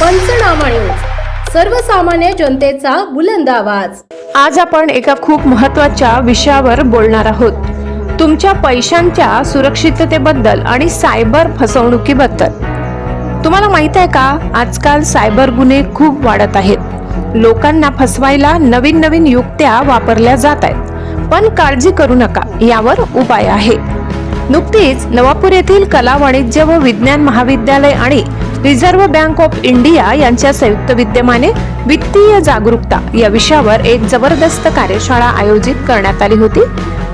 पंचनामा न्यूज. सर्वसामान्य जनतेचा बुलंद आवाज. आज आपण एका खूप महत्त्वाच्या विषयावर बोलणार आहोत. तुमच्या पैशांच्या सुरक्षिततेबद्दल आणि सायबर फसवणुकीबद्दल. तुम्हाला माहीत आहे का? आजकाल सायबर गुन्हे खूप वाढत आहेत. लोकांना फसवायला नवीन नवीन युक्त्या वापरल्या जात आहेत. पण काळजी करू नका यावर उपाय आहे. नुकतीच नवापूर येथील कला वाणिज्य व विज्ञान महाविद्यालय आणि रिझर्व्ह बँक ऑफ इंडिया यांच्या संयुक्त विद्यमाने वित्तीय जागरूकता या विषयावर एक जबरदस्त कार्यशाळा आयोजित करण्यात आली होती.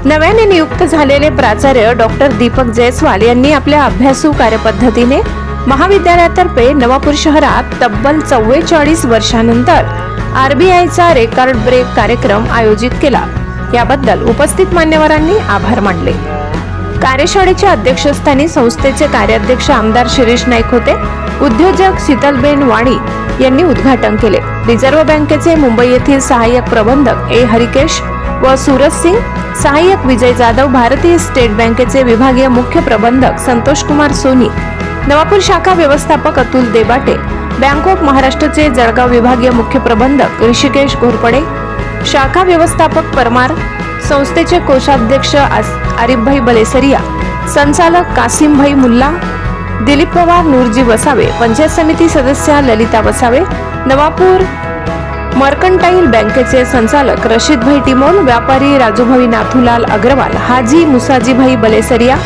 नव्याने नियुक्त झालेले प्राचार्य डॉक्टर दीपक जयस्वाल यांनी आपल्या अभ्यासू कार्यपद्धतीने महाविद्यालयातर्फे नवापूर शहरात तब्बल चव्वेचाळीस वर्षानंतर आरबीआयचा रेकॉर्ड ब्रेक कार्यक्रम आयोजित केला. याबद्दल उपस्थित मान्यवरांनी आभार मानले. कार्यशाळेच्या अध्यक्षस्थानी संस्थेचे कार्याध्यक्ष आमदार शिरीष नाईक होते. उद्योजक शीतलबेन वाणी यांनी उद्घाटन केले. रिझर्व्ह बँकेचे मुंबई येथील सहाय्यक प्रबंधक ए. हरिकेश व सूरज सिंग सहाय्यक विजय जाधव भारतीय स्टेट बँकेचे विभागीय मुख्य प्रबंधक संतोष कुमार सोनी नवापूर शाखा व्यवस्थापक अतुल देबाटे बँक ऑफ महाराष्ट्रचे जळगाव विभागीय मुख्य प्रबंधक ऋषिकेश घोरपडे शाखा व्यवस्थापक परमार संस्थेचे कोषाध्यक्ष आरिफभाई बलेसरिया संचालक कासिमभाई मुल्ला दिलीप पवार नूरजी वसावे पंचायत समिती सदस्या ललिता वसावे नवापूर मर्कंटाईल बँकेचे संचालक रशीदभाई टिमोन व्यापारी राजूभाई नाथूलाल अग्रवाल हाजी मुसाजीभाई बलेसरिया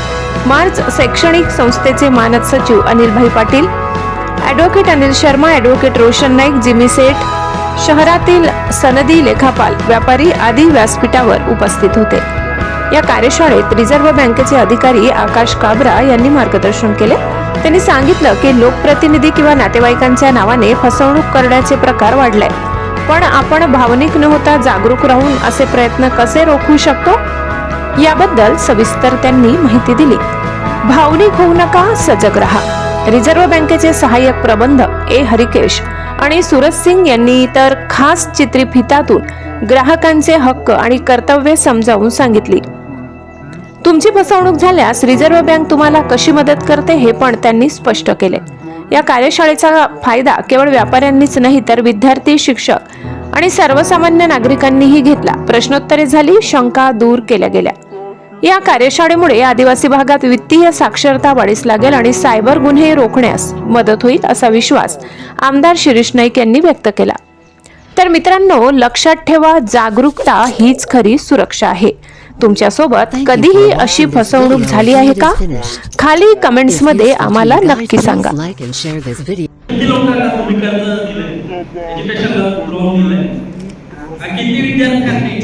मार्च शैक्षणिक संस्थेचे मानद सचिव Anilbhai Patil advocate Anil Sharma advocate Roshan Naik Jimmy Seth शहरातील सनदी लेखापाल व्यापारी आदी व्यासपीठावर उपस्थित होते. या कार्यशाळेत रिझर्व्ह बँकेचे अधिकारी आकाश काबरा यांनी मार्गदर्शन केले. त्यांनी सांगितलं की लोकप्रतिनिधी किंवा नातेवाईकांच्या नावाने फसवणूक करण्याचे प्रकार वाढलाय पण आपण भावनिक न होता जागरूक राहून असे प्रयत्न कसे रोखू शकतो? याबद्दल सविस्तर त्यांनी माहिती दिली. भावनिक होऊ नका सजग रहा. रिझर्व्ह बँकेचे सहाय्यक प्रबंधक ए. हरिकेश आणि सुरज सिंग यांनी तर खास चित्रफितातून ग्राहकांचे हक्क आणि कर्तव्य समजावून सांगितली. तुमची फसवणूक झाल्यास रिझर्व्ह बँक तुम्हाला कशी मदत करते हे पण त्यांनी स्पष्ट केले. या कार्यशाळेचा फायदा केवळ व्यापाऱ्यांनीच नाही तर विद्यार्थी शिक्षक आणि सर्वसामान्य नागरिकांनीही घेतला. प्रश्नोत्तरे झाली शंका दूर केल्या गेल्या. या कार्यशाळेमुळे आदिवासी भागात वित्तीय साक्षरता वाढीस लागेल आणि सायबर गुन्हे रोखण्यास मदत होईल असा विश्वास आमदार शिरीष नाईक यांनी व्यक्त केला. तर मित्रांनो लक्षात ठेवा जागरूकता हीच खरी सुरक्षा आहे. तुमच्यासोबत कधीही अशी फसवणूक झाली आहे का? खाली कमेंट्समध्ये आम्हाला नक्की सांगा. Like and share this video. किती लोकांना तुम्ही कर्ज दिलंय एज्युकेशन लोन दिलंय आणि किती विद्यार्थ्यांनी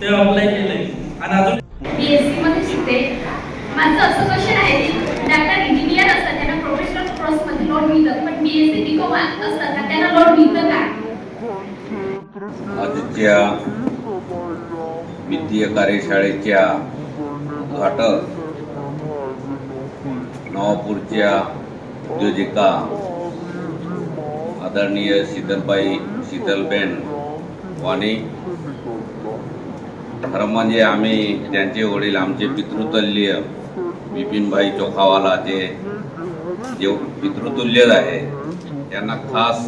ते अप्लाय केलंय आणि अजून बीएससी मध्ये शिकते. माझं असं क्वेश्चन आहे की डॉक्टर इंजिनियर असतात त्यांना प्रोफेशनल कोर्समध्ये लोन मिळतं. पण बीएससी बीकॉम असतात ना त्यांना लोन मिळतं का? आजच्या वित्तीय कार्यशाळेच्या उद्घाटक नवापूरच्या उद्योजिका आदरणीय शीतलबाई शीतलबेन वाणी. खरं म्हणजे आम्ही त्यांचे वडील आमचे पितृतल्य बिपिनभाई चोखावाला जे जे पितृतुल्यच आहे त्यांना खास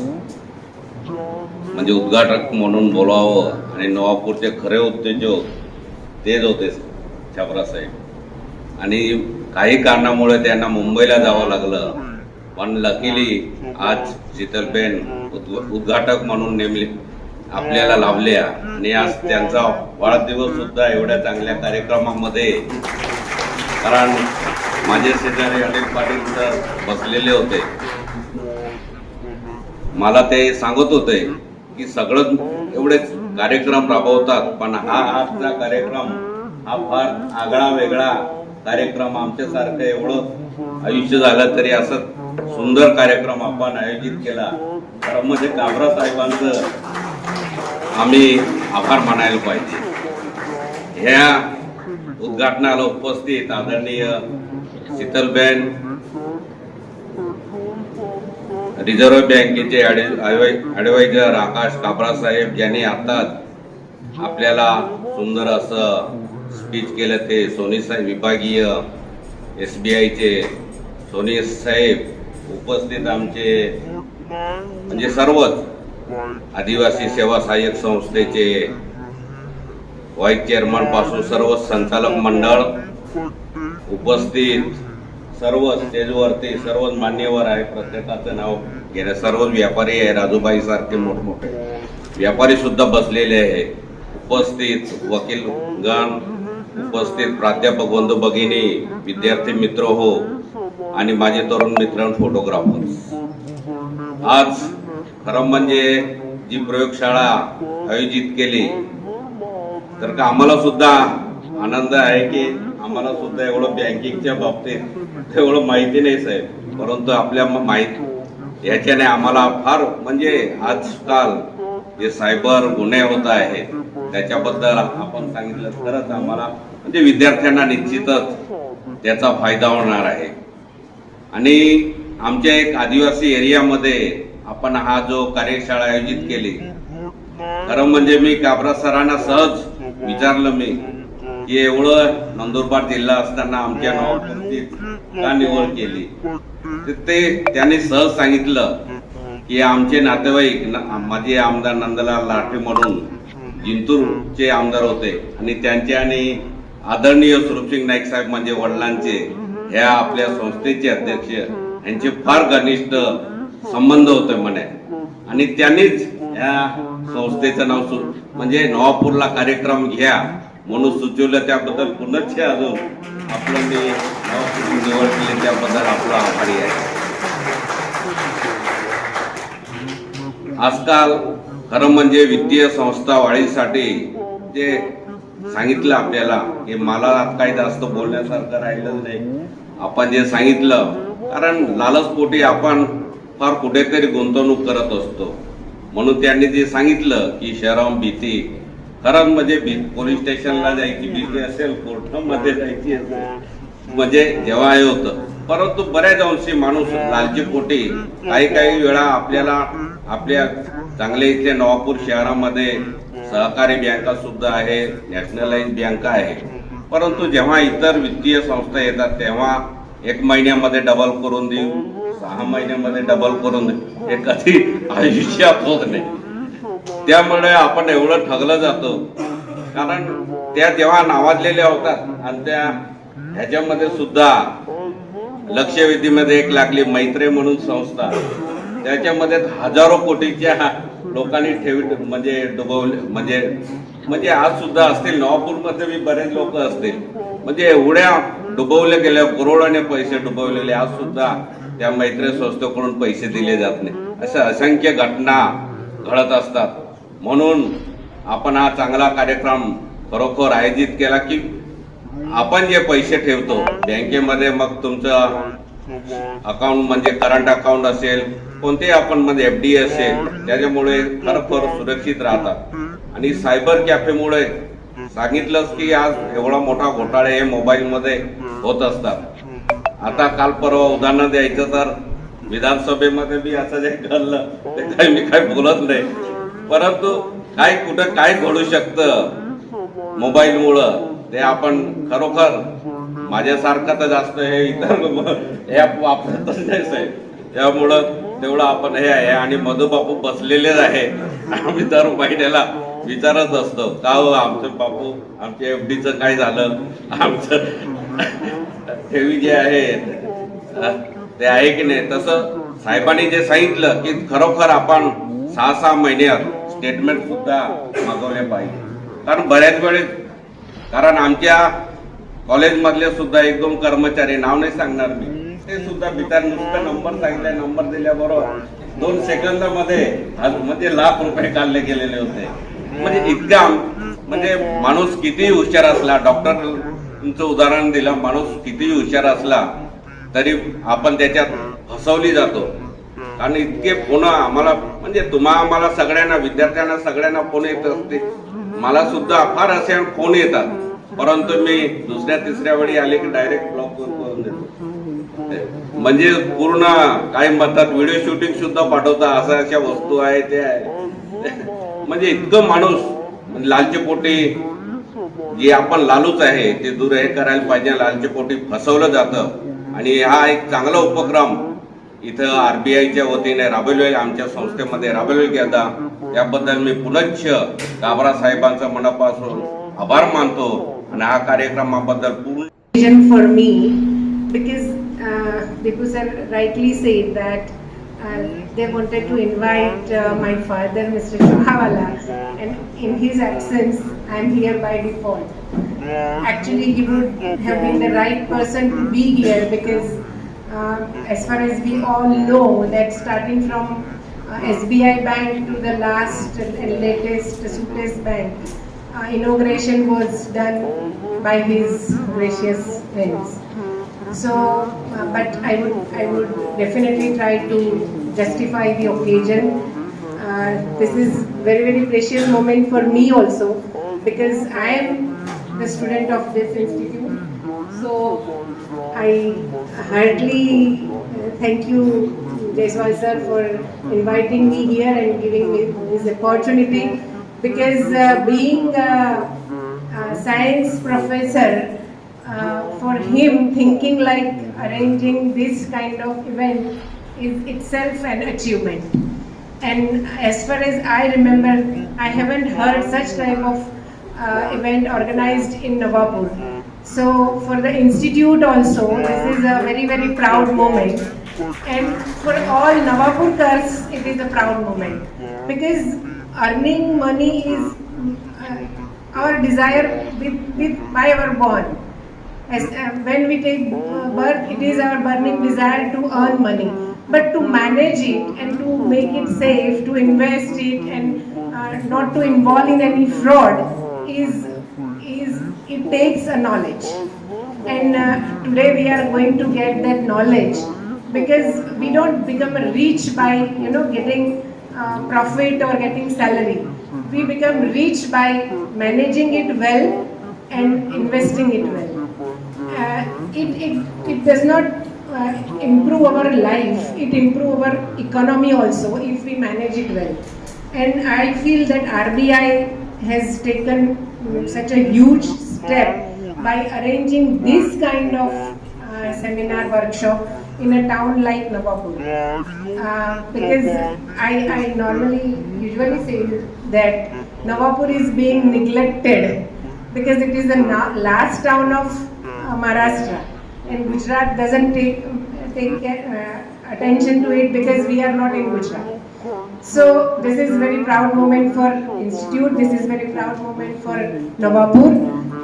म्हणजे उद्घाटक म्हणून बोलावं आणि नवापूरचे खरे उद्योजक तेच होते छापरा साहेब. आणि काही कारणामुळे त्यांना मुंबईला जावं लागलं. पण लकीली आज शीतलबेन उद्घाटक म्हणून नेमले आपल्याला लाभल्या आणि आज त्यांचा वाढदिवस सुद्धा एवढ्या चांगल्या कार्यक्रमामध्ये. कारण माझे शेजारी अनिल पाटील सर बसलेले होते. मला ते सांगत होते की सगळं एवढे कार्यक्रम राबवतात पण हा आजचा कार्यक्रम हा फार आगळा वेगळा कार्यक्रम आमच्यासारखं एवढं आयुष्य झालं तरी असं सुंदर कार्यक्रम आपण आयोजित केला. तर म्हणजे काबरा साहेबांचं आम्ही आभार मानायला पाहिजे. ह्या उद्घाटनाला उपस्थित आदरणीय शीतलबेन रिझर्व्ह बँकेचे ॲडवायझर आकाश काबरा साहेब यांनी आताच आपल्याला सुंदर असं स्पीच केलं ते सोनी साहेब विभागीय एस बी आयचे सोनी साहेब उपस्थित आमचे म्हणजे सर्वच आदिवासी सेवा सहाय्यक संस्थेचे व्हाईस चेअरमनपासून सर्व संचालक मंडळ उपस्थित सर्व स्टेजवरती सर्वच मान्यवर आहे प्रत्येकाचं नाव घेण्या सर्वच व्यापारी आहे राजूबाई सारखे मोठमोठे. व्यापारी सुद्धा बसलेले आहे. उपस्थित वकील गण उपस्थित प्राध्यापक बंधू भगिनी विद्यार्थी मित्र हो आणि माझे तरुण मित्र फोटोग्राफर्स आज खरं म्हणजे जी प्रयोगशाळा आयोजित केली तर का आम्हाला सुद्धा आनंद आहे की आम्हाला सुद्धा एवढं बँकिंगच्या बाबतीत एवढं माहिती नाही साहेब. परंतु आपल्या माहिती माहीत याच्याने आम्हाला फार म्हणजे आजकाल जे सायबर गुन्हे होत आहेत त्याच्याबद्दल आपण सांगितलं खरंच आम्हाला म्हणजे विद्यार्थ्यांना निश्चितच त्याचा फायदा होणार आहे. आणि आमच्या एक आदिवासी एरियामध्ये आपण हा जो कार्यशाळा आयोजित केली खरं म्हणजे मी काबरा सरांना सहज विचारलं मी की एवढं नंदुरबार जिल्हा असताना आमच्या नावावरती का निवड केली. तर ते त्यांनी सहज सांगितलं की आमचे नातेवाईक माझे आमदार नंदलाल लाठे म्हणून जिंतूरचे आमदार होते. आणि त्यांचे आणि आदरणीय सुरपसिंग नाईक साहेब म्हणजे वडिलांचे ह्या आपल्या संस्थेचे अध्यक्ष यांचे फार घनिष्ठ संबंध होते म्हणे. आणि त्यांनीच या संस्थेचं नाव सु म्हणजे नवापूरला कार्यक्रम घ्या. म्हणून सुचवलं त्याबद्दल पुनश्च अजून आपलं मी निवड केली त्याबद्दल आपलं आभारी आहे. आजकाल खरं म्हणजे वित्तीय संस्था वाढीसाठी जे सांगितलं आपल्याला की मला काही जास्त बोलण्यासारखं राहिलं नाही. आपण जे सांगितलं कारण लालचपोटी आपण फार कुठेतरी गुंतवणूक करत असतो. म्हणून त्यांनी जे सांगितलं की शरम भीती घरांमध्ये म्हणजे पोलीस स्टेशनला जायची भीती असेल कोर्टामध्ये जायची असेल. म्हणजे जेव्हा हे होतं. परंतु बऱ्याच अंशी माणूस लालची पोटी काही काही वेळा आपल्याला आपल्या चांगले इथे नवापूर शहरामध्ये सहकारी बँका सुद्धा आहे नॅशनलाइज बँका आहे. परंतु जेव्हा इतर वित्तीय संस्था येतात तेव्हा एक महिन्यामध्ये डबल करून देऊ सहा महिन्यामध्ये डबल करून देऊ. हे कधी आयुष्यात होत नाही. त्यामुळे आपण एवढं ठगलं जातो. कारण त्या तेव्हा नावाजलेल्या होतात आणि त्या ह्याच्यामध्ये सुद्धा लक्षवेधीमध्ये एक लागली मैत्रे म्हणून संस्था. त्याच्यामध्ये हजारो कोटीच्या लोकांनी ठेवी म्हणजे डुबवले म्हणजे म्हणजे आज सुद्धा असतील. नवापूरमध्ये बी बरेच लोक असतील. म्हणजे एवढ्या डुबवल्या गेल्या करोडाने पैसे डुबवलेले. आज सुद्धा त्या मैत्री संस्थेकडून पैसे दिले जात नाही. अशा असंख्य घटना घडत असतात. म्हणून आपण हा चांगला कार्यक्रम खरोखर आयोजित केला की आपण जे पैसे ठेवतो बँकेमध्ये मग तुमचं अकाउंट म्हणजे करंट अकाउंट असेल कोणतेही आपण मध्ये एफ डी असेल त्याच्यामुळे खरोखर सुरक्षित राहतात. आणि सायबर कॅफेमुळे सांगितलंच की आज एवढा मोठा घोटाळे हे मोबाईलमध्ये होत असतात. आता काल परवा उदाहरण द्यायचं तर विधानसभेमध्ये मी असं जे घडलं ते काही मी काही बोलत नाही. परंतु काय कुठं काय घडू शकतं मोबाईलमुळं ते आपण खरोखर माझ्यासारखं तर जास्त हे इतर ॲप वापरतच नाही साहेब. त्यामुळं तेवढं आपण हे आहे आणि मधुबापू बसलेलेच आहे. आम्ही दर महिन्याला विचारत असतो का हो आमचं बापू आमच्या एफ डीचं काय झालं? आमचं ठेवी जे आहे ते आहे की नाही? तसं साहेबांनी जे सांगितलं की खरोखर आपण सहा सहा महिन्यात स्टेटमेंट सुद्धा मागवले पाहिजे. कारण बऱ्याच वेळेस कारण आमच्या कॉलेजमधले सुद्धा एक दोन कर्मचारी नाव नाही सांगणार मी ते सुद्धा बिचार नुसतं नंबर सांगितले नंबर दिल्याबरोबर दोन सेकंदामध्ये आज म्हणजे लाख रुपये काढले गेलेले होते. म्हणजे इतका म्हणजे माणूस कितीही हुशार असला डॉक्टर तुमचं उदाहरण दिलं माणूस कितीही हुशार असला तरी आपण त्याच्यात फसवली जातो. कारण इतके फोन आम्हाला म्हणजे तुम्हा आम्हाला सगळ्यांना विद्यार्थ्यांना सगळ्यांना फोन येत असते मला सुद्धा फार असे फोन येतात. परंतु मी दुसऱ्या तिसऱ्या वेळी आले की डायरेक्ट ब्लॉक करून देतो. म्हणजे पूर्ण काय म्हणतात व्हिडिओ शूटिंग सुद्धा पाठवता अशा अशा वस्तू आहे ते आहे. म्हणजे इतकं माणूस लालचे लालची पोटी जे आपण लालूच आहे ते दूर हे करायला पाहिजे. लालचे पोटी फसवलं जातं. आणि हा एक चांगला उपक्रम इथं आर बी आयच्या वतीने राबवले आमच्या संस्थेमध्ये राबवले गेला याबद्दल मी पुनश्च गाभरा साहेबांचा मनापासून आभार मानतो आणि हा कार्यक्रमाबद्दल पूर्ण for me because uh, Deepu sir rightly uh, they wanted to invite uh, my father, Mr. Chauhawala, and in his absence, I am here by default. Actually, he would have been the right person to be here because uh, as far as we all know that starting from uh, SBI Bank to the last and latest Supless Bank, uh, inauguration was done by his gracious hands. So, uh, but I would, I would definitely try to justify the occasion. Uh, this is very, very precious moment for me also because I am the student of this institute. So, I heartily uh, thank you, Jaiswal sir, for inviting me here and giving me this opportunity because uh, being a, a science professor, for him thinking like arranging this kind of event is itself an achievement. And as far as I remember, I haven't heard such type of uh, event organized in Nawapur. So for the institute also, this is a very very proud moment. And for all Nawapurkars, it is a proud moment because earning money is uh, our desire with, with by our born. As, uh, when we take uh, birth, it is our burning desire to earn money. But to manage it and to make it safe, to invest it and uh, not to involve in any fraud is, is it takes a knowledge. And uh, today we are going to get that knowledge because we don't become rich by you know getting uh, profit or getting salary. We become rich by managing it well and investing it well it, it, it does not uh, improve our life, it improve our economy also if we manage it well. And I feel that RBI has taken such a huge step by arranging this kind of uh, seminar workshop in a town like Nawapur. Uh, because I, I normally usually say that Nawapur is being neglected because it is the last town of uh, Maharashtra and Gujarat doesn't take take uh, attention to it because we are not in Gujarat. So this is very proud moment for institute. This is very proud moment for Nawapur,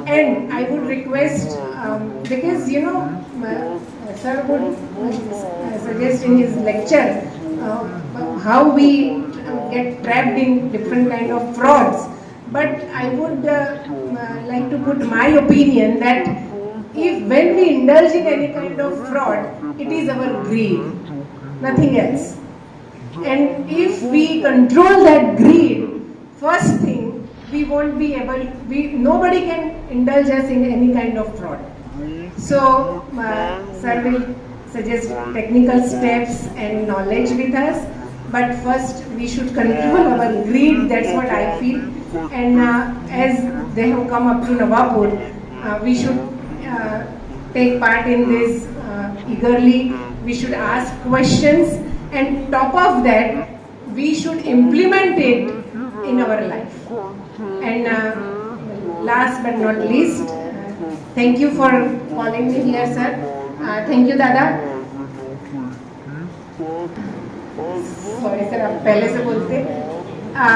and I would request um, because you know uh, sir would uh, suggest in his lecture uh, how we get trapped in different kind of frauds. But I would uh, uh, like to put my opinion that if when we indulge in any kind of fraud, it is our greed, nothing else. And if we control that greed, first thing, we won't be able, we, nobody can indulge us in any kind of fraud. So, uh, sir will suggest technical steps and knowledge with us. But first, we should control our greed, that's what I feel. And uh, as they have come up to Nawapur, uh, we should take part in this uh, eagerly. We should ask questions, and top of that, we should implement it in our life. And uh, last but not least, uh, thank you for calling me here, sir. Uh, thank you, Dada. Sorry sir आप पहले से बोलते आ,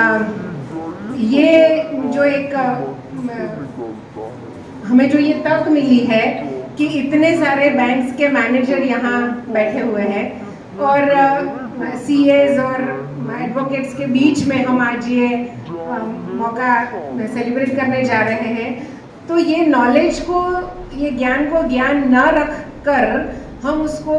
ये जो एक आ, म, हमें जो ये तक मिली है कि इतने सारे बैंक्स के मैनेजर यहाँ बैठे हुए हैं और सीएस और एडवोकेट्स के बीच में हम आज ये आ, मौका सेलिब्रेट करने जा रहे हैं। तो ये नॉलेज को ये ज्ञान को ज्ञान न रख कर हम उसको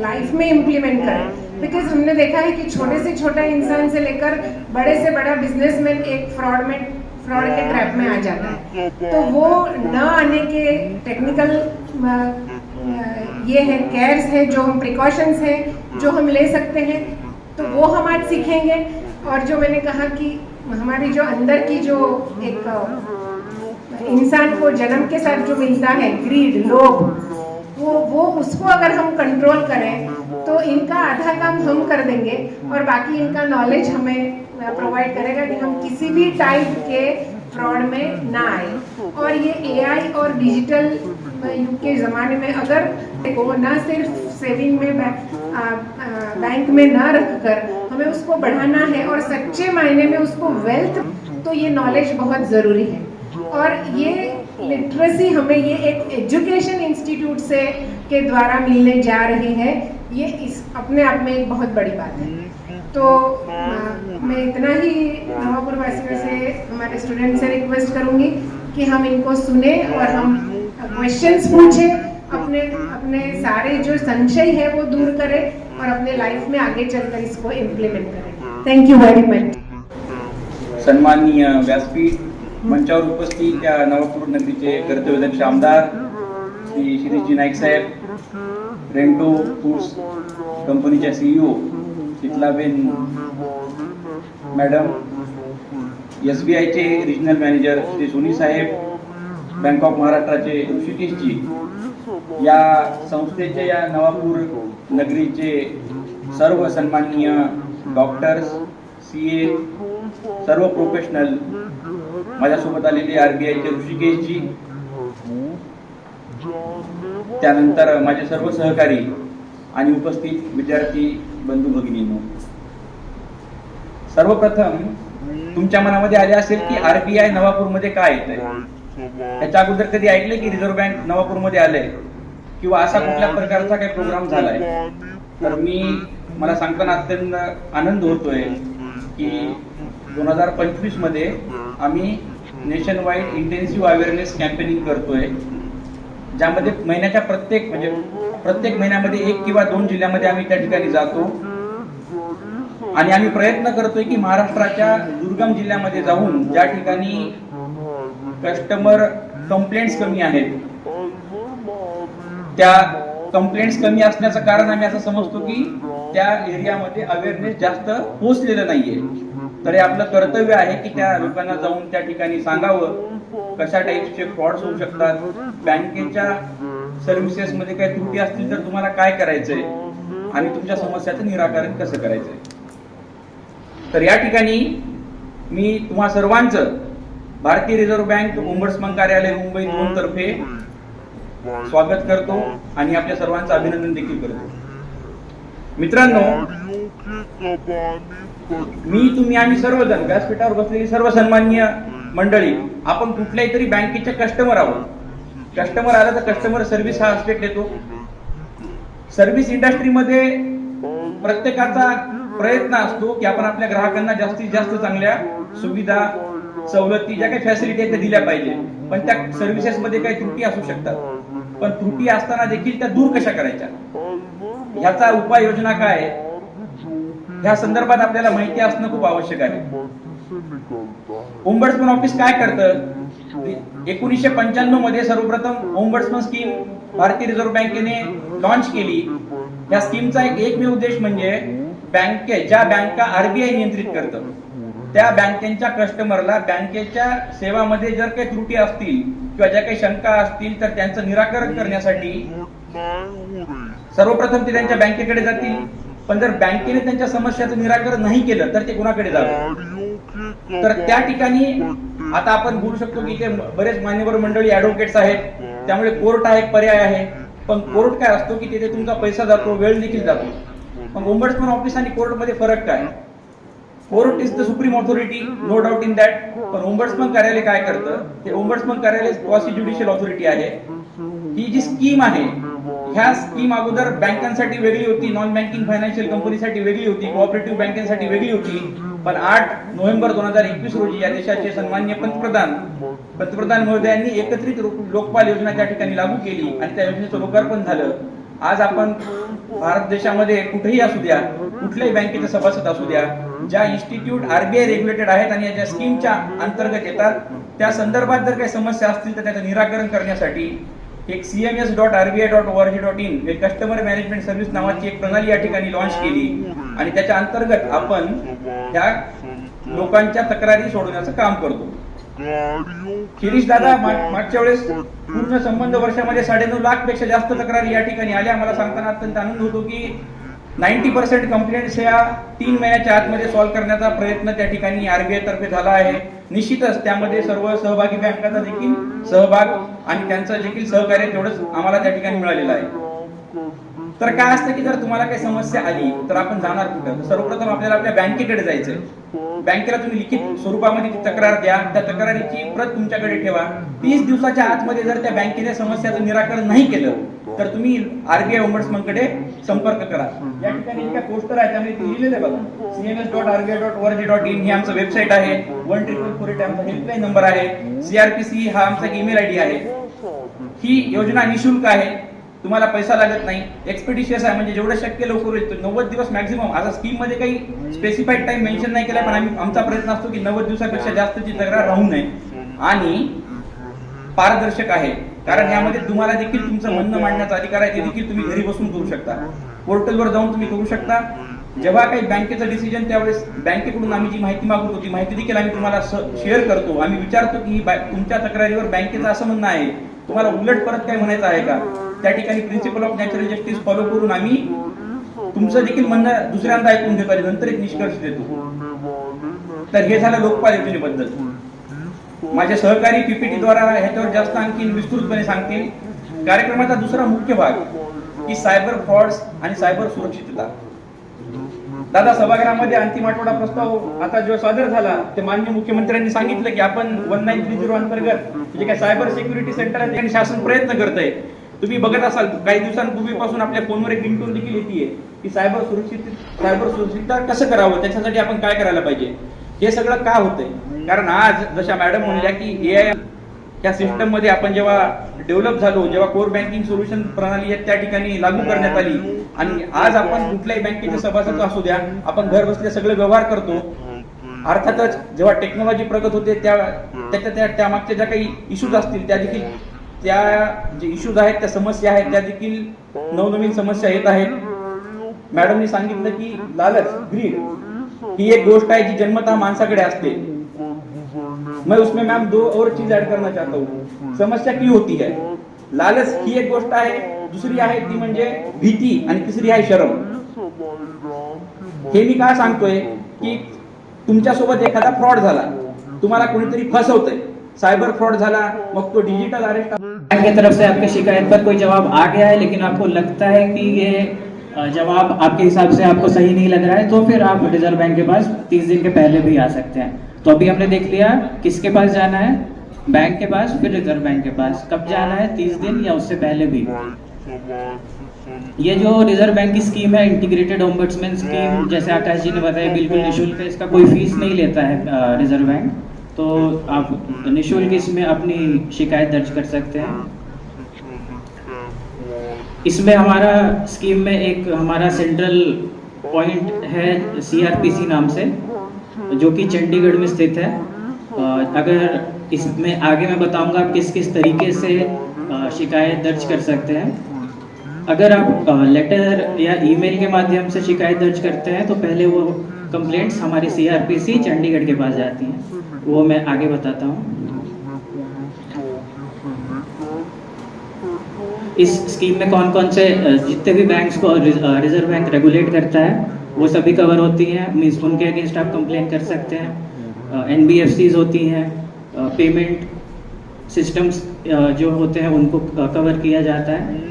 लाइफ में इम्प्लीमेंट करें। बिकॉज़ हमने देखा है कि छोटे से छोटा इंसान से लेकर बड़े से बड़ा बिजनेसमैन एक फ्रॉड में फ्रॉड के ट्रैप में आ जाता है। तो वो न आने के टेक्निकल ये है केयर्स है, जो हम प्रिकॉशंस हैं, जो हम ले सकते हैं तो वो हम आज सीखेंगे। और जो मैंने कहा कि हमारी जो अंदर की जो एक इंसान को जन्म के साथ जो मिलता है ग्रीड लोभ, वो वो उसको अगर हम कंट्रोल करें तो इनका आधा काम हम कर देंगे और बाकी इनका नॉलेज हमें प्रोवाइड करेगा कि हम किसी भी टाइप के फ्रॉड में ना आए। और ये एआई और डिजिटल युग के ज़माने में अगर वो ना सिर्फ़ सेविंग में बैंक में ना रखकर हमें उसको बढ़ाना है और सच्चे मायने में उसको वेल्थ तो ये नॉलेज बहुत ज़रूरी है। और ये लिटरेसी हमें ये एक एजुकेशन इंस्टीट्यूट से, के द्वारा मिलने जा रही है। ये इस, अपने आप में एक बहुत बड़ी बात है। तो मैं इतना ही नवापुर वासियों से हमारे स्टूडेंट से रिक्वेस्ट करूंगी कि हम इनको सुने और हम क्वेश्चंस पूछें अपने अपने सारे जो संशय है वो दूर करें और अपने लाइफ में आगे चलकर इसको इम्प्लीमेंट करें। थैंक यू वेरी मच सन्माननीय व्यासपीठ मंचावर उपस्थित त्या नवापूर नगरीचे कर्तव्यदक्ष आमदार श्री शिरीषजी नाईक साहेब रेंटो फूड्स कंपनीच्या CEO Sheetalaben madam S B आयचे रिजनल मॅनेजर श्री सोनी साहेब बँक ऑफ महाराष्ट्राचे ऋषिकेशजी या संस्थेचे या नवापूर नगरीचे सर्व सन्माननीय डॉक्टर्स सी ए सर्व प्रोफेशनल माझ्यासोबत आलेले आर बी आयचे ऋषिकेशजी त्यानंतर माझे सर्व सहकारी आणि उपस्थित विद्यार्थी बंधू भगिनींनो सर्वप्रथम तुमच्या मनामध्ये आले असेल की आरबीआय नवापूरमध्ये काय येत त्याच्या अगोदर कधी ऐकले की रिझर्व्ह बँक नवापूरमध्ये आलंय? किंवा असा कुठल्या प्रकारचा काही प्रोग्राम झालाय? तर मी मला सांगताना अत्यंत आनंद होतोय की दोन हजार पंचवीसमध्ये आम्ही nation wide intensive awareness campaigning करतोय ज्यामध्ये महिन्याच्या प्रत्येक म्हणजे प्रत्येक महिन्यामध्ये एक किंवा दोन जिल्ह्यामध्ये आम्ही त्या ठिकाणी जातो. आणि आम्ही प्रयत्न करतोय की महाराष्ट्राच्या दुर्गम जिल्ह्यामध्ये जाऊन ज्या ठिकाणी कस्टमर कंप्लेंट्स कमी आहेत त्या कंप्लेंट्स कमी असण्याचं कारण आम्ही असं समजतो की त्या एरियामध्ये अवेअरनेस जास्त पोहोचलेलं नाहीये. तर हे आपलं कर्तव्य आहे की त्या लोकांना जाऊन त्या ठिकाणी सांगावं कशा टाईपचे फ्रॉड्स होऊ शकतात बँकेच्या सर्व्हिसेस मध्ये काही त्रुटी असतील तर तुम्हाला काय करायचंय? आणि तुमच्या समस्याचं निराकरण कसं करायचंय? तर या ठिकाणी मी तुम्हा सर्वांचं भारतीय रिझर्व्ह बँक ओंबड्समन कार्यालय मुंबई दोन तर्फे स्वागत करतो आणि आपल्या सर्वांचं अभिनंदन देखील करतो. मित्रांनो मी तुम्ही आम्ही सर्वजण व्यासपीठावर बसलेली सर्व सन्माननीय मंडळी आपण कुठल्याही तरी बँकेचे कस्टमर आहोत. कस्टमर आला तर कस्टमर सर्व्हिस हा आस्पेक्ट येतो सर्व्हिस इंडस्ट्रीमध्ये प्रत्येकाचा प्रयत्न असतो की आपण आपल्या ग्राहकांना जास्तीत जास्त चांगल्या सुविधा सवलती ज्या काही फॅसिलिटी आहेत त्या दिल्या पाहिजे. पण त्या सर्व्हिसेस मध्ये काही त्रुटी असू शकतात. पण त्रुटी असताना देखील त्या दूर कशा करायच्या? ह्याचा उपाययोजना काय आहे? ह्या संदर्भात आपल्याला माहिती असणं खूप आवश्यक आहे. ओंबड्समन ऑफिस काय करतं? हो. एकोणीसशे पंच्याण्णवमध्ये सर्वप्रथम ओंबड्समन स्कीम भारतीय रिझर्व्ह बँकेने लॉन्च केली. या स्कीमचा एक एकमेव उद्देश म्हणजे बँके ज्या बँका आरबीआय नियंत्रित करतं. त्या बँकेच्या कस्टमरला बँकेच्या सेवामध्ये जर काही त्रुटी असतील किंवा ज्या काही शंका असतील तर त्यांचं निराकरण करण्यासाठी सर्वप्रथम ते त्यांच्या बँकेकडे जातील. पण जर बँकेने त्यांच्या समस्याचं निराकरण नाही केलं तर ते कुणाकडे जावे? तर त्या ठिकाणी आता आपण बोलू शकतो की ते बरेच मान्यवर मंडळी ऍडव्होकेट्स आहेत. त्यामुळे कोर्ट हा एक पर्याय आहे. पण कोर्ट काय असतो की तिथे तुमचा पैसा जातो वेळ देखील जातो. मग ओंबड्समन ऑफिस आणि कोर्टमध्ये फरक काय? Court is the supreme authority no doubt in that पण ओंबड्समन कार्यालय काय करतं? ते ओंबड्समन कार्यालय क्वासी ज्युडिशियल ऑथॉरिटी आहे. ही जी स्कीम आहे ह्या स्कीम अगोदर बँकांसाठी वेगळी होती नॉन बँकिंग फायनान्शियल कंपनीसाठी वेगळी होती कोऑपरेटिव्ह बँकेसाठी वेगळी होती. पण आठ नोव्हेंबर दोन हजार एकवीस रोजी या देशाचे सन्मान्य पंतप्रधान पंतप्रधान महोदयांनी एकत्रित लोकपाल योजना त्या ठिकाणी लागू केली आणि त्या योजनेचं लोकार्पण झालं. आज आपण भारत देशामध्ये कुठेही असू द्या कुठल्याही बँकेचे सभासद असू द्या ज्या इन्स्टिट्यूट आरबीआय रेग्युलेटेड आहेत आणि ज्या स्कीमच्या अंतर्गत येतात त्या संदर्भात जर काही समस्या असतील तर त्याचं निराकरण करण्यासाठी एक CMS dot RBI dot ORG dot in customer management service नावाची एक प्रणाली या ठिकाणी लॉन्च केली. आणि त्याच्या अंतर्गत आपण त्या लोकांच्या तक्रारी सोडवण्याचं काम करतो. शिरीष दादा मागच्या वेळेस पूर्ण संबंध वर्षामध्ये साडेनऊ लाखपेक्षा जास्त तक्रारी या ठिकाणी आल्या. मला सांगताना अत्यंत आनंद होतो की नाईन्टी पर्सेंट कंप्लेंट्स ह्या तीन महिन्याच्या आतमध्ये सॉल्व्ह करण्याचा प्रयत्न त्या ठिकाणी आरबीआय तर्फे झाला आहे. निश्चितच त्यामध्ये सर्व सहभागी बँकांचा देखील सहभाग आणि त्यांचं देखील सहकार्य तेवढंच आम्हाला त्या ठिकाणी मिळालेलं आहे. तर काय असतं की जर तुम्हाला काही समस्या आली तर आपण जाणार कुठं? सर्वप्रथम आपल्याला आपल्या बँकेकडे जायचं बँकेला तुम्ही लिखित स्वरूपामध्ये ती तक्रार द्या. त्या तक्रारीची प्रत तुमच्याकडे ठेवा. तीस दिवसाच्या आतमध्ये जर त्या बँकेने समस्याचं निराकरण नाही केलं तर तुम्ही आरबीआय ओम्बड्समनकडे संपर्क करा. या ठिकाणी काय पोस्टर आहे त्यामध्ये लिहिलेलं आहे बघा. CMS dot RBI dot ORG dot in ही आमचं वेबसाईट आहे. वन ट्रिपल फोर एट आमचा हेल्पलाईन नंबर आहे. सीआरपीसी हा आमचा ईमेल आय डी आहे. ही योजना निशुल्क आहे. तुम्हाला पैसा लागत नाही. एक्सपेडिशियस आहे म्हणजे जेवढं शक्य लवकर होईल. तो नव्वद दिवस मॅक्झिमम आता स्कीममध्ये काही स्पेसिफाईड टाइम मेन्शन नाही केलाय पण आम्ही आमचा प्रयत्न असतो की नव्वद दिवसापेक्षा जास्तची तक्रार राहू नये. आणि पारदर्शक आहे. कारण यामध्ये तुम्हाला देखील तुमचं म्हणणं मांडण्याचा अधिकार आहे ते देखील तुम्ही घरी बसून करू शकता. पोर्टलवर जाऊन तुम्ही करू शकता. जेव्हा काही बँकेचं डिसिजन त्यावेळेस बँकेकडून आम्ही जी माहिती मागवतो ती माहिती देखील आम्ही तुम्हाला शेअर करतो. आम्ही विचारतो की ही तुमच्या तक्रारीवर बँकेचं असं म्हणणं आहे. तुम्हाला उलट परत काय म्हणायचं आहे का? त्या ठिकाणी principle of natural justice follow करून आम्ही तुमचं देखील म्हणणं दुसऱ्यांदा ऐकून घेतो आणि नंतर एक निष्कर्ष देतो. तर हे झालं लोकपाल योजनेबद्दल. माझे सहकारी पीपीटी द्वारा ह्याच्यावर जास्त आणखी विस्तृतपणे सांगतील कार्यक्रमाचा दुसरा मुख्य भाग की सायबर फ्रॉड्स आणि सायबर सुरक्षितता. दादा सभागृहामध्ये अंतिम आठवडा प्रस्ताव आता जो सादर झाला ते माननीय मुख्यमंत्र्यांनी सांगितलं की आपण वन नाईन थ्री झिरो अंतर्गत जे काय सायबर सिक्युरिटी सेंटर आहे शासन प्रयत्न करत आहे तुम्ही बघत असाल काही दिवसांपूर्वीपासून आपल्या फोनवर एक रिंगटोन देखील येते की सायबर सुरक्षित सायबर सुरक्षितता कसं करावं त्याच्यासाठी आपण काय करायला पाहिजे? हे सगळं का होतंय? कारण आज जशा मॅडम म्हणल्या की ए आय त्या सिस्टममध्ये आपण जेव्हा डेव्हलप झालो जेव्हा कोर बँकिंग सोल्युशन प्रणाली आहे त्या ठिकाणी लागू करण्यात आली आणि आज आपण कुठल्याही बँकेचे सभासद असू द्या आपण घर बसल्या सगळे व्यवहार करतो. अर्थातच जेव्हा टेक्नॉलॉजी प्रगत होते त्या त्याच्या त्या त्यामागच्या ज्या काही इश्यूज असतील त्या देखील त्या जे इश्यूज आहेत त्या समस्या आहेत त्या देखील नवनवीन समस्या येत आहेत. मॅडमनी सांगितलं की लालच ग्रीड ही एक गोष्ट आहे जी जन्मतः माणसाकडे असते. मैं उसमें मैम दो और चीज़ ऐड करना चाहता हूँ। समस्या की होती है। लालच ही एक गोष्ट आहे दुसरी आहे ती म्हणजे भीती आणि तिसरी आहे शरम. हे मी काय सांगतोय की तुमच्यासोबत एखादा फ्रॉड झाला तुम्हाला कोणीतरी फसवतंय. सायबर फ्रॉड झाला मग तो डिजिटल अरेस्ट बैंक की तरफ़ से आपके शिकायत पर कोई जवाब आ गया है लेकिन आपको लगता है कि ये जवाब आपके हिसाब से आपको सही नहीं लग रहा है तो फिर आप रिज़र्व बैंक के पास तीस दिन के पहले भी आ सकते हैं। तो अभी हमने देख लिया किसके पास जाना है? बैंक के पास, फिर रिज़र्व बैंक के पास। कब जाना है? तीस दिन या उससे पहले भी? ये जो रिज़र्व बैंक की स्कीम है इंटीग्रेटेड ओम्बड्समैन स्कीम जैसे आकाश जी ने बताया, बिल्कुल निशुल्क है, इसका कोई फ़ीस नहीं लेता है रिज़र्व बैंक। तो आप निःशुल्क इसमें अपनी शिकायत दर्ज कर सकते हैं। इसमें हमारा स्कीम में एक, हमारा सेंट्रल पॉइंट है सीआरपीसी नाम से। जो कि चंडीगढ़ में स्थित है। अगर इसमें आगे मैं बताऊँगा आप किस किस तरीके से शिकायत दर्ज कर सकते हैं। अगर आप लेटर या ईमेल के माध्यम से शिकायत दर्ज करते हैं तो पहले वो कंप्लेंट्स हमारी सीआरपीसी चंडीगढ़ के पास जाती हैं। वो मैं आगे बताता हूँ। इस स्कीम में कौन कौन से जितने भी बैंक्स को रिज़र्व बैंक रेगुलेट करता है वो सभी कवर होती हैं। मीन्स उनके अगेंस्ट आप कंप्लेन कर सकते हैं। एन होती हैं। पेमेंट सिस्टम्स जो होते हैं उनको कवर किया जाता है।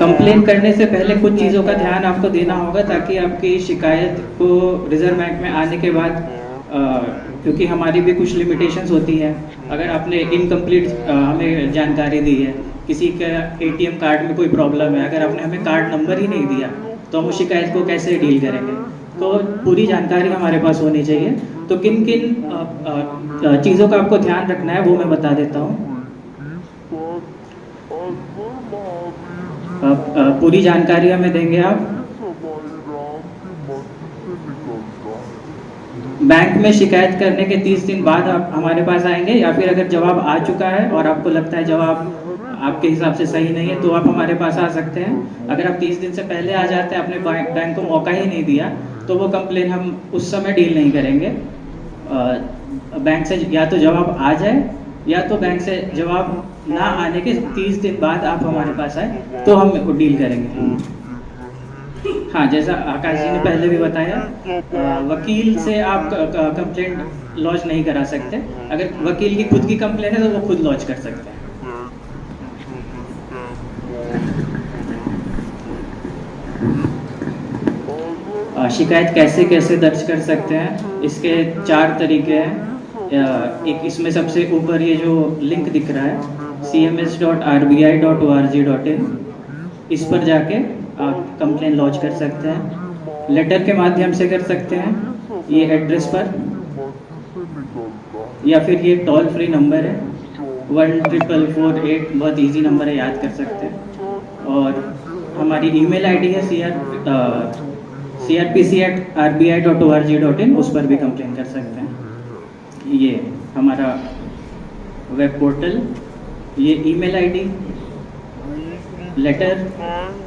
कंप्लेन करने से पहले कुछ चीज़ों का ध्यान आपको देना होगा ताकि आपकी शिकायत को रिज़र्व बैंक में आने के बाद क्योंकि हमारी भी कुछ लिमिटेशंस होती हैं। अगर आपने इनकम्प्लीट हमें जानकारी दी है, किसी का एटीएम कार्ड में कोई प्रॉब्लम है, अगर आपने हमें कार्ड नंबर ही नहीं दिया तो हम उस शिकायत को कैसे डील करेंगे? तो पूरी जानकारी हमारे पास होनी चाहिए। तो किन किन चीज़ों का आपको ध्यान रखना है, वो मैं बता देता हूँ। पूरी जानकारी हमें देंगे आप। बैंक में शिकायत करने के तीस दिन बाद आप हमारे पास आएँगे या फिर अगर जवाब आ चुका है और आपको लगता है जवाब आपके हिसाब से सही नहीं है तो आप हमारे पास आ सकते हैं। अगर आप तीस दिन से पहले आ जाते हैं अपने बैंक को मौका ही नहीं दिया तो वो कंप्लेन हम उस समय डील नहीं करेंगे। बैंक से या तो जवाब आ जाए, या तो बैंक से जवाब ना आने के तीस दिन बाद आप हमारे पास आए तो हम डील करेंगे। हाँ जैसा आकाश जी ने पहले भी बताया अ, वकील से आप कंप्लेंट लॉन्च नहीं करा सकते। अगर वकील की खुद की कंप्लेंट है तो वो खुद लॉन्च कर सकते हैं। शिकायत कैसे कैसे दर्ज कर सकते हैं? इसके चार तरीके हैं। एक इसमें सबसे ऊपर ये जो लिंक दिख रहा है C M S dot R B I dot O R G dot in इस पर जाके कंप्लेन लॉन्च कर सकते हैं। लेटर के माध्यम से कर सकते हैं। ये एड्रेस पर। या फिर ये टोल फ्री नंबर है। वन ट्रिपल फोर एट बहुत इजी नंबर है, याद कर सकते हैं। और हमारी ईमेल आईडी है C R C R P C at R B I dot O R G dot in उस पर भी कंप्लेन कर सकते हैं। ये हमारा वेब पोर्टल ये ईमेल आईडी लेटर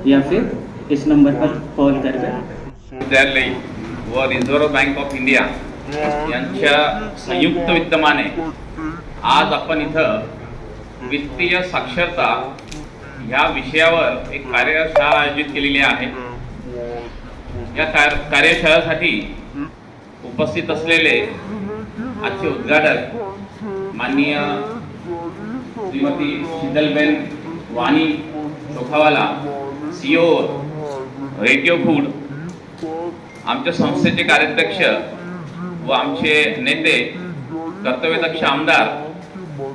या फिर इस नंबर पर कॉल करके विद्यालय व रिझर्व्ह बँक ऑफ इंडिया यांच्या संयुक्त विद्यमाने आज आपण इथं वित्तीय साक्षरता ह्या विषयावर एक कार्यशाळा आयोजित केलेली आहे. या कार्यशाळेसाठी उपस्थित असलेले आजचे उद्घाटक माननीय Shrimati Shitalben Vani Chokhawala CO radio food आमच्या संस्थेचे कार्याध्यक्ष व आमचे नेते कर्तव्यदक्ष आमदार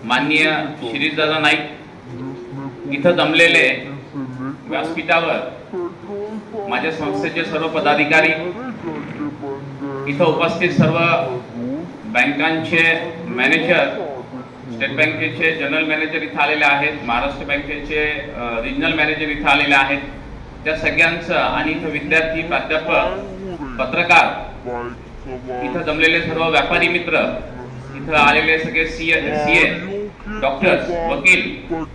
माननीय शिरीषदादा नाईक इथं जमलेले व्यासपीठावर माझ्या संस्थेचे सर्व पदाधिकारी इथं उपस्थित सर्व बँकांचे मॅनेजर स्टेट बँकेचे जनरल मॅनेजर इथं आलेले आहेत महाराष्ट्र बँकेचे रिजनल मॅनेजर इथं आलेले आहेत. त्या सगळ्यांचं आणि इथं विद्यार्थी प्राध्यापक पत्रकार इथं जमलेले सर्व व्यापारी मित्र इथं आलेले सगळे सी सी ए डॉक्टर्स वकील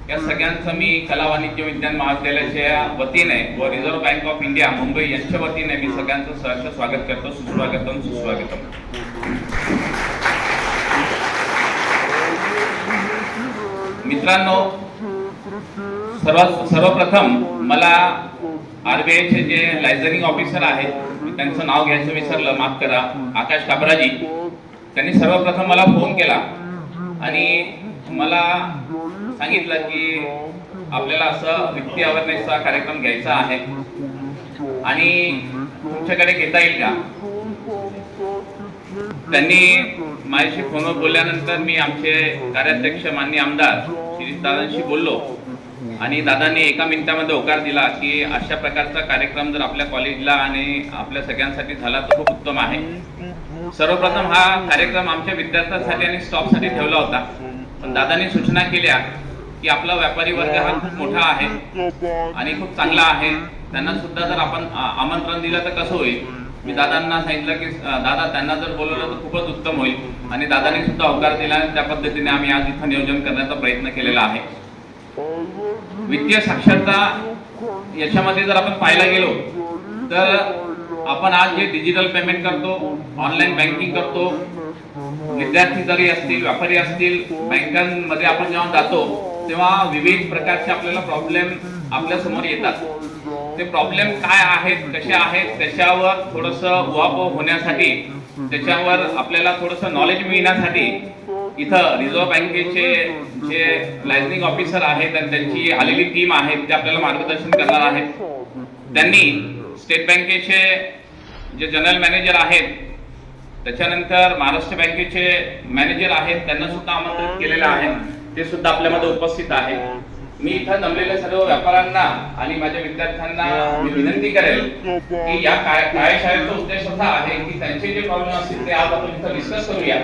या सगळ्यांचं मी कला वाणिज्य विज्ञान महाविद्यालयाच्या वतीने व reserve bank of India Mumbai यांच्या वतीने मी सगळ्यांचं सहर्ष स्वागत करतो सुस्वागतम सुस्वागतम. मित्रांनो सर्वात सर्वप्रथम मला आरबीआयचे जे लायझनिंग ऑफिसर आहेत त्यांचं नाव घ्यायचं विसरलं माफ करा. आकाश काबराजी त्यांनी सर्वप्रथम मला फोन केला. आणि मला सांगितलं की आपल्याला असं वित्तीय अवेअरनेसचा कार्यक्रम घ्यायचा आहे. आणि तुमच्याकडे घेता येईल का? त्यांनी माझ्याशी फोनवर बोलल्यानंतर मी आमचे कार्याध्यक्ष मान्य आमदार श्री दादांशी बोललो. आणि दादांनी एका मिनिटामध्ये होकार दिला की अशा प्रकारचा कार्यक्रम जर आपल्या कॉलेजला आणि आपल्या सगळ्यांसाठी झाला तर खूप उत्तम आहे. सर्वप्रथम हा कार्यक्रम आमच्या विद्यार्थ्यांसाठी आणि स्टॉपसाठी ठेवला होता. पण दादांनी सूचना केल्या की आपला व्यापारी वर्ग हा खूप मोठा आहे आणि खूप चांगला आहे. त्यांना सुद्धा जर आपण आमंत्रण दिलं तर कसं होईल? मी दादांना सांगितलं की दादा त्यांना जर बोलवलं तर खूपच उत्तम होईल. आणि दादांनी सुद्धा होकार दिला आणि त्या पद्धतीने आम्ही आज इथं नियोजन करण्याचा प्रयत्न केलेला आहे. वित्तीय साक्षरता याच्यामध्ये जर आपण पाहायला गेलो तर आपण आज जे डिजिटल पेमेंट करतो ऑनलाईन बँकिंग करतो विद्यार्थी जरी असतील व्यापारी असतील बँकांमध्ये आपण जेव्हा जातो तेव्हा विविध प्रकारचे आपल्याला प्रॉब्लेम आपल्यासमोर येतात. ते प्रॉब्लेम काय आहेत कसे आहेत त्याच्यावर थोडस उहापोह होण्यासाठी त्याच्यावर आपल्याला थोडस नॉलेज मिळण्यासाठी इथं रिझर्व्ह बँकेचे जे लायसनिंग ऑफिसर आहेत आणि त्यांची आलेली टीम आहे ते आपल्याला मार्गदर्शन करणार आहेत त्यांनी स्टेट बँकेचे जे जनरल मॅनेजर आहेत त्याच्यानंतर महाराष्ट्र बँकेचे मॅनेजर आहेत त्यांना सुद्धा आमंत्रित केलेलं आहे. ते सुद्धा आपल्यामध्ये उपस्थित आहे. मी इथं जमलेल्या सर्व व्यापाऱ्यांना आणि माझ्या विद्यार्थ्यांना मी विनंती करेल की या कार्यशाळेचा उद्देश असा आहे की त्यांचे जे प्रॉब्लेम असतील ते आज आपण इथं डिस्कस करूया.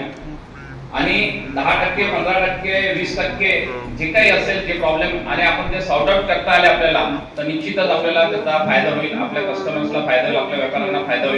आणि दहा टक्के पंधरा टक्के वीस टक्के जे काही असेल जे प्रॉब्लेम आणि आपण ते सॉर्ट आउट करता आले आपल्याला तर निश्चितच आपल्याला त्याचा फायदा होईल आपल्या कस्टमर्सला फायदा होईल आपल्या व्यापाऱ्यांना फायदा होईल.